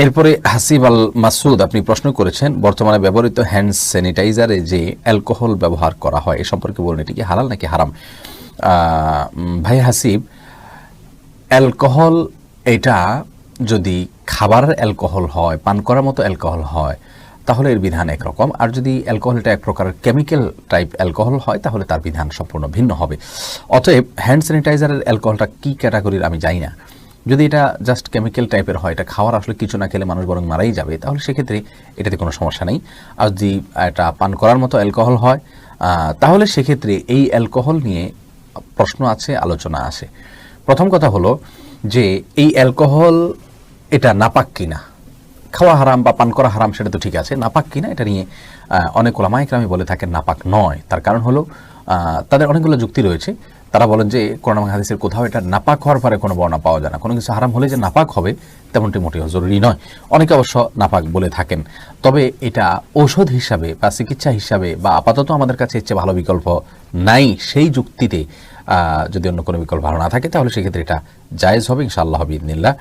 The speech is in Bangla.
এরপরে হাসিব আল মাসুদ, আপনি প্রশ্ন করেছেন, বর্তমানে ব্যবহৃত হ্যান্ড স্যানিটাইজারে যে অ্যালকোহল ব্যবহার করা হয়, এ সম্পর্কে বলুন, এটি কি হালাল নাকি হারাম? ভাই হাসিব, অ্যালকোহল, এটা যদি খাবারের অ্যালকোহল হয়, পান করার মতো অ্যালকোহল হয়, তাহলে এর বিধান একরকম। আর যদি অ্যালকোহলটা এক প্রকারের কেমিক্যাল টাইপ অ্যালকোহল হয়, তাহলে তার বিধান সম্পূর্ণ ভিন্ন হবে। অতএব হ্যান্ড স্যানিটাইজারের অ্যালকোহলটা কী ক্যাটাগরির আমি জানি না। যদি এটা জাস্ট কেমিক্যাল টাইপের হয়, এটা খাওয়ার আসলে কিছু না খেলে মানুষ বরং মারাই যাবে, তাহলে সেক্ষেত্রে এটাতে কোনো সমস্যা নেই। আর যদি এটা পান করার মতো অ্যালকোহল হয় তাহলে সেক্ষেত্রে এই অ্যালকোহল নিয়ে প্রশ্ন আছে, আলোচনা আছে। প্রথম কথা হলো যে এই অ্যালকোহল এটা নাপাক কিনা? খাওয়া হারাম বা পান করা হারাম সেটা তো ঠিক আছে, নাপাক কিনা? এটা নিয়ে অনেক ওলামাইকরামি বলে থাকেন নাপাক নয়। তার কারণ হলো তাদের অনেকগুলো যুক্তি রয়েছে। তারা বলেন যে কোরআন হাদিসের কোথাও এটা নাপাক হওয়ার পরে কোনো বর্ণনা পাওয়া যায় না। কোনো কিছু হারাম হলে যে নাপাক হবে তেমনটি মোটেও জরুরি নয়। অনেকে অবশ্য নাপাক বলে থাকেন। তবে এটা ঔষধ হিসাবে বা চিকিৎসা হিসাবে বা আপাতত আমাদের কাছে এর চেয়ে ভালো বিকল্প নাই। সেই যুক্তিতে যদি অন্য কোনো বিকল্প ভালো না থাকে তাহলে সেক্ষেত্রে এটা জায়েজ হবে, ইনশাআল্লাহ বিদিনিল্লাহ